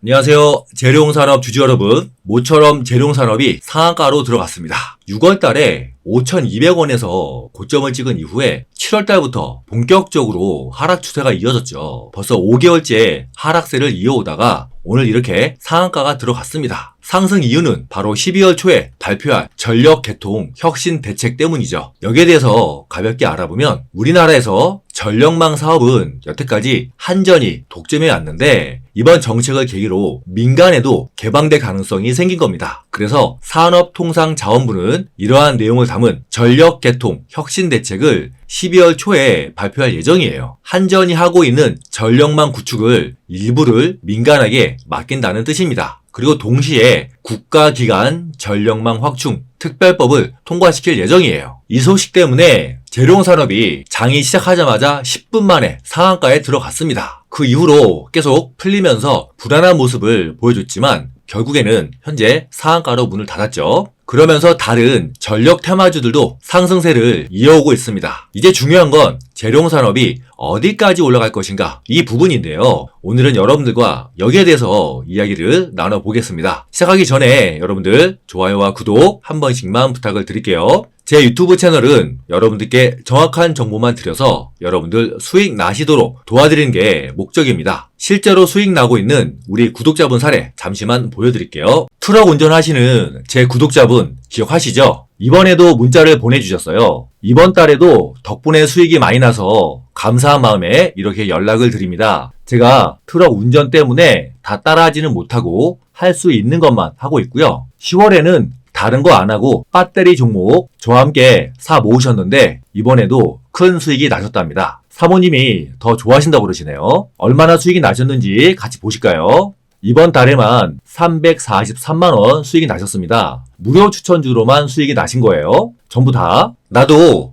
안녕하세요. 재룡산업 주주 여러분. 모처럼 재룡산업이 상한가로 들어갔습니다. 6월 달에 5,200원에서 고점을 찍은 이후에 7월 달부터 본격적으로 하락 추세가 이어졌죠. 벌써 5개월째 하락세를 이어오다가 오늘 이렇게 상한가가 들어갔습니다. 상승 이유는 바로 12월 초에 발표할 전력 개통 혁신 대책 때문이죠. 여기에 대해서 가볍게 알아보면 우리나라에서 전력망 사업은 여태까지 한전이 독점해 왔는데 이번 정책을 계기로 민간에도 개방될 가능성이 생긴 겁니다. 그래서 산업통상자원부는 이러한 내용을 담은 전력 개통 혁신 대책을 12월 초에 발표할 예정이에요. 한전이 하고 있는 전력망 구축을 일부를 민간에게 맡긴다는 뜻입니다. 그리고 동시에 국가기관 전력망 확충 특별법을 통과시킬 예정이에요. 이 소식 때문에 재룡산업이 장이 시작하자마자 10분 만에 상한가에 들어갔습니다. 그 이후로 계속 풀리면서 불안한 모습을 보여줬지만 결국에는 현재 상한가로 문을 닫았죠. 그러면서 다른 전력 테마주들도 상승세를 이어오고 있습니다. 이제 중요한 건 재룡산업이 어디까지 올라갈 것인가 이 부분인데요. 오늘은 여러분들과 여기에 대해서 이야기를 나눠보겠습니다. 시작하기 전에 여러분들 좋아요와 구독 한 번씩만 부탁을 드릴게요. 제 유튜브 채널은 여러분들께 정확한 정보만 드려서 여러분들 수익 나시도록 도와드리는 게 목적입니다. 실제로 수익 나고 있는 우리 구독자분 사례 잠시만 보여드릴게요. 트럭 운전하시는 제 구독자분 기억하시죠? 이번에도 문자를 보내주셨어요. 이번 달에도 덕분에 수익이 많이 나서 감사한 마음에 이렇게 연락을 드립니다. 제가 트럭 운전 때문에 다 따라하지는 못하고 할 수 있는 것만 하고 있고요. 10월에는 다른 거 안 하고 배터리 종목 저와 함께 사 모으셨는데 이번에도 큰 수익이 나셨답니다. 사모님이 더 좋아하신다고 그러시네요. 얼마나 수익이 나셨는지 같이 보실까요? 이번 달에만 343만원 수익이 나셨습니다. 무료 추천주로만 수익이 나신 거예요. 전부 다. 나도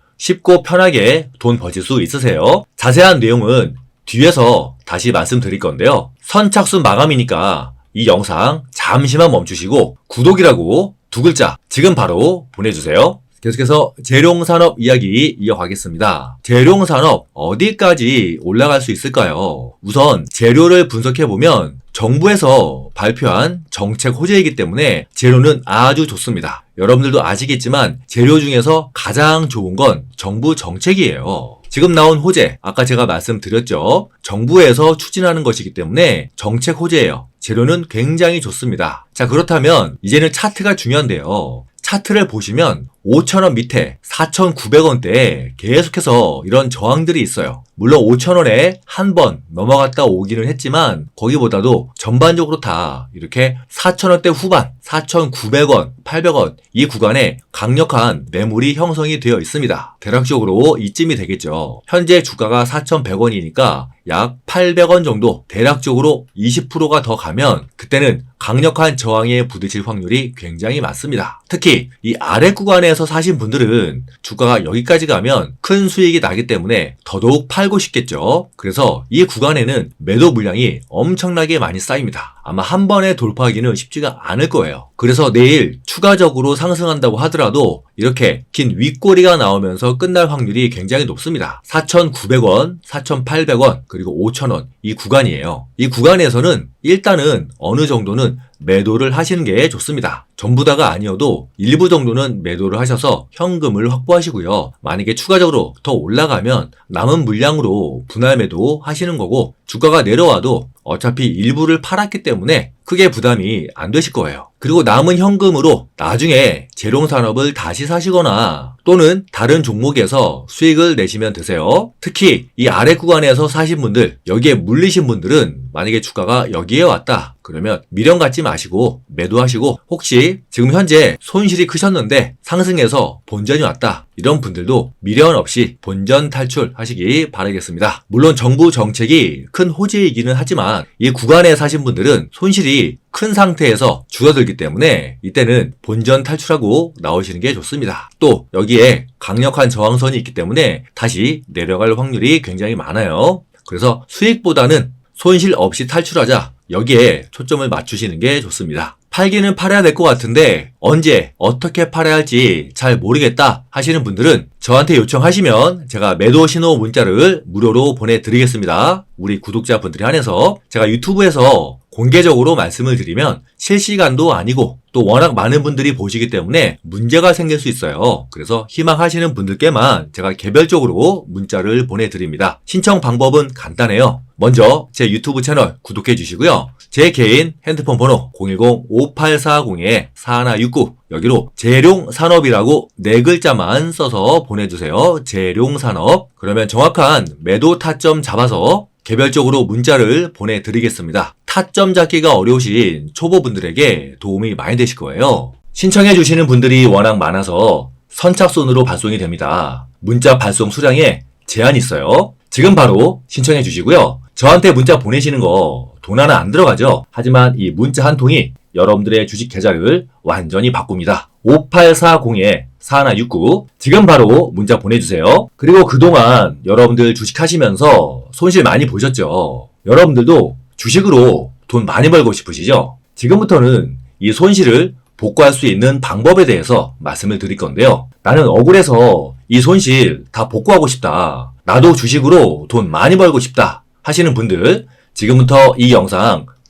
쉽고 편하게 돈 버실 수 있으세요. 자세한 내용은 뒤에서 다시 말씀드릴 건데요. 선착순 마감이니까 이 영상 잠시만 멈추시고 구독이라고 두 글자 지금 바로 보내주세요. 계속해서 재룡산업 이야기 이어가겠습니다. 재룡산업 어디까지 올라갈 수 있을까요? 우선 재료를 분석해보면 정부에서 발표한 정책 호재이기 때문에 재료는 아주 좋습니다. 여러분들도 아시겠지만 재료 중에서 가장 좋은 건 정부 정책이에요. 지금 나온 호재, 아까 제가 말씀드렸죠. 정부에서 추진하는 것이기 때문에 정책 호재예요. 재료는 굉장히 좋습니다. 자, 그렇다면 이제는 차트가 중요한데요. 차트를 보시면 5,000원 밑에 4,900원대에 계속해서 이런 저항들이 있어요. 물론 5,000원에 한 번 넘어갔다 오기는 했지만 거기보다도 전반적으로 다 이렇게 4,000원대 후반, 4,900원, 800원 이 구간에 강력한 매물이 형성이 되어 있습니다. 대략적으로 이쯤이 되겠죠. 현재 주가가 4,100원이니까 약 800원 정도 대략적으로 20%가 더 가면 그때는 강력한 저항에 부딪힐 확률이 굉장히 많습니다. 특히 이 아래 구간에서 사신 분들은 주가가 여기까지 가면 큰 수익이 나기 때문에 더더욱 팔고 싶겠죠. 그래서 이 구간에는 매도 물량이 엄청나게 많이 쌓입니다. 아마 한 번에 돌파하기는 쉽지가 않을 거예요. 그래서 내일 추가적으로 상승한다고 하더라도 이렇게 긴 윗꼬리가 나오면서 끝날 확률이 굉장히 높습니다. 4,900원, 4,800원, 그리고 5,000원 이 구간이에요. 이 구간에서는 일단은 어느 정도는 매도를 하시는 게 좋습니다. 전부 다가 아니어도 일부 정도는 매도를 하셔서 현금을 확보하시고요. 만약에 추가적으로 더 올라가면 남은 물량으로 분할 매도 하시는 거고 주가가 내려와도 어차피 일부를 팔았기 때문에 크게 부담이 안 되실 거예요. 그리고 남은 현금으로 나중에 재롱 산업을 다시 사시거나 또는 다른 종목에서 수익을 내시면 되세요. 특히 이 아래 구간에서 사신 분들, 여기에 물리신 분들은 만약에 주가가 여기에 왔다. 그러면 미련 갖지 마시고 매도하시고 혹시 지금 현재 손실이 크셨는데 상승해서 본전이 왔다. 이런 분들도 미련 없이 본전 탈출하시기 바라겠습니다. 물론 정부 정책이 큰 호재이기는 하지만 이 구간에 사신 분들은 손실이 큰 상태에서 줄어들기 때문에 이때는 본전 탈출하고 나오시는 게 좋습니다. 또 여기에 강력한 저항선이 있기 때문에 다시 내려갈 확률이 굉장히 많아요. 그래서 수익보다는 손실 없이 탈출하자 여기에 초점을 맞추시는 게 좋습니다. 팔기는 팔아야 될 것 같은데 언제 어떻게 팔아야 할지 잘 모르겠다 하시는 분들은 저한테 요청하시면 제가 매도 신호 문자를 무료로 보내드리겠습니다. 우리 구독자분들이 한해서 제가 유튜브에서 공개적으로 말씀을 드리면 실시간도 아니고 또 워낙 많은 분들이 보시기 때문에 문제가 생길 수 있어요. 그래서 희망하시는 분들께만 제가 개별적으로 문자를 보내드립니다. 신청 방법은 간단해요. 먼저 제 유튜브 채널 구독해 주시고요. 제 개인 핸드폰 번호 010-5840-4169 여기로 재룡산업이라고 네 글자만 써서 보내주세요. 재룡산업. 그러면 정확한 매도 타점 잡아서 개별적으로 문자를 보내드리겠습니다. 타점 잡기가 어려우신 초보분들에게 도움이 많이 되실 거예요. 신청해 주시는 분들이 워낙 많아서 선착순으로 발송이 됩니다. 문자 발송 수량에 제한이 있어요. 지금 바로 신청해 주시고요. 저한테 문자 보내시는 거 돈 하나 안 들어가죠. 하지만 이 문자 한 통이 여러분들의 주식 계좌를 완전히 바꿉니다. 5840-4169 지금 바로 문자 보내주세요. 그리고 그동안 여러분들 주식 하시면서 손실 많이 보셨죠? 여러분들도 주식으로 돈 많이 벌고 싶으시죠? 지금부터는 이 손실을 복구할 수 있는 방법에 대해서 말씀을 드릴 건데요. 나는 억울해서 이 손실 다 복구하고 싶다. 나도 주식으로 돈 많이 벌고 싶다. 하시는 분들 지금부터 이 영상